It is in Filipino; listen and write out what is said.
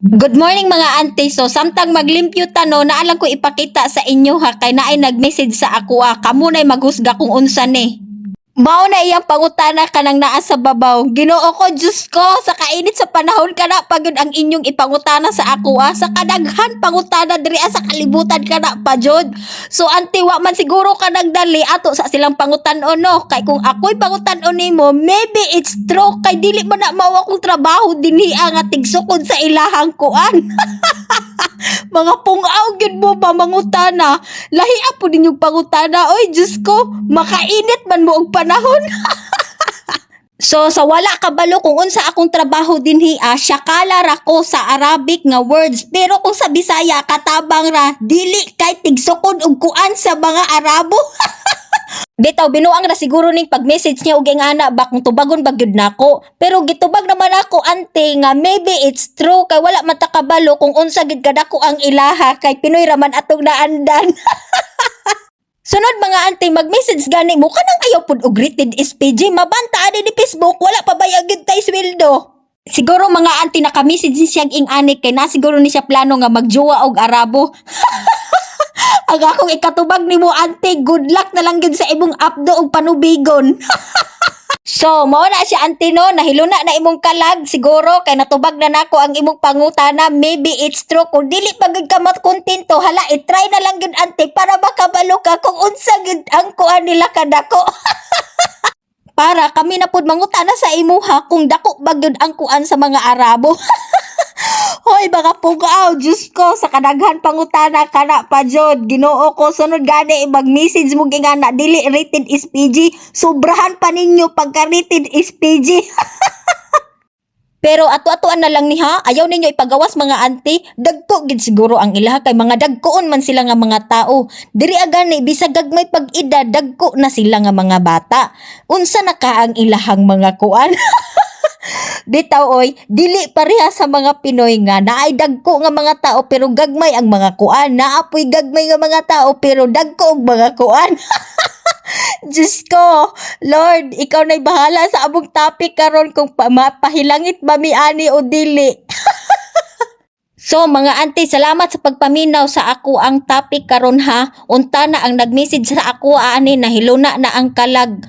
Good morning mga auntie. So samtang maglimpyo tano na alam ko ipakita sa inyo ha kay naay nag-message sa ako ah. Kamo nay maghusga kung unsa ni. Mao na iyang pangutana kanang naa sa babaw. Ginoo ko, Diyos ko, sa kainit sa panahon ka na pagod ang inyong ipangutana sa ako ah. Sa kadaghan pangutana diri ah, sa kalibutan ka na pa jud. So auntie wa man siguro ka nagdali ato sa silang pangutan-on no. Kay kung ako'y pangutan-on nimo, maybe it's true kay dili man na mao akong trabaho dinhi nga tigsukod sa ilahang kuan. Mga pungaw gyud mo ba mangutana? Lahi po ninyong pangutana. Oy, Diyos ko, makainit man mo og panahon. So sa wala kabalo kung unsa akong trabaho dinhi ah, syakala ra ko sa Arabic nga words pero kung sa Bisaya katabang ra dili kay tigsukod og kuan sa mga Arabo. Bitaw binuang ra siguro ning pag-message niya og ana ba kung tubagon ba gyud nako. Pero gitubag naman ako ante nga maybe it's true kay wala man ta kabalo kung unsa gid kadako ang ilaha kay Pinoy raman atong naandan. Sunod mga auntie, mag-message gani mo kanang ayaw pud og greeted SPG mabanta ani ni Facebook wala pa bayag gid tay sweldo. Siguro mga auntie naka-message ni siyang ing ani kay na siguro ni siya plano nga magjowa og Arabo. Ang akong ikatubag nimo auntie, good luck na lang gid sa imong updo og panubigon. So, mao na siya auntie no, nahiluna na imong kalag siguro kay natubag na nako ang imong pangutana, maybe it's true kung dili pa gid ka kontento, hala i-try na lang gid auntie para makabalo ka kung unsa gid ang kuan nila kadako. para kami na pud mangutana sa imuha kung dako ba gyud ang kuan sa mga Arabo. Hoy, baka pugaw, Diyos ko, sa kadaghan pangutana ka na pa, Jod. Ginoo ko, sunod gani, mag-message mo nga na, dili rated is PG. Sobrahan pa ninyo pagka rated is PG. Pero ato-atoan na lang ni ha, ayaw ninyo ipagawas mga auntie, dagko gid siguro ang ilaha kay mga dagkoon man sila nga mga tao. Diri agani bisag gagmay pag-ida dagko na sila nga mga bata. Unsa na ka ang ilahang mga kuan? Bitaw oy, dili pareha sa mga Pinoy nga naay dagko nga mga tao pero gagmay ang mga kuan. Naapoy gagmay nga mga tao pero dagko og mga kuan. Diyos ko, Lord, ikaw na'y bahala sa abong topic karon kung pa- mapahilangit ba mi ani o dili. So mga auntie, salamat sa pagpaminaw sa ako ang topic karon ha. Unta na ang nagmessage sa ako ani nahiluna na ang kalag.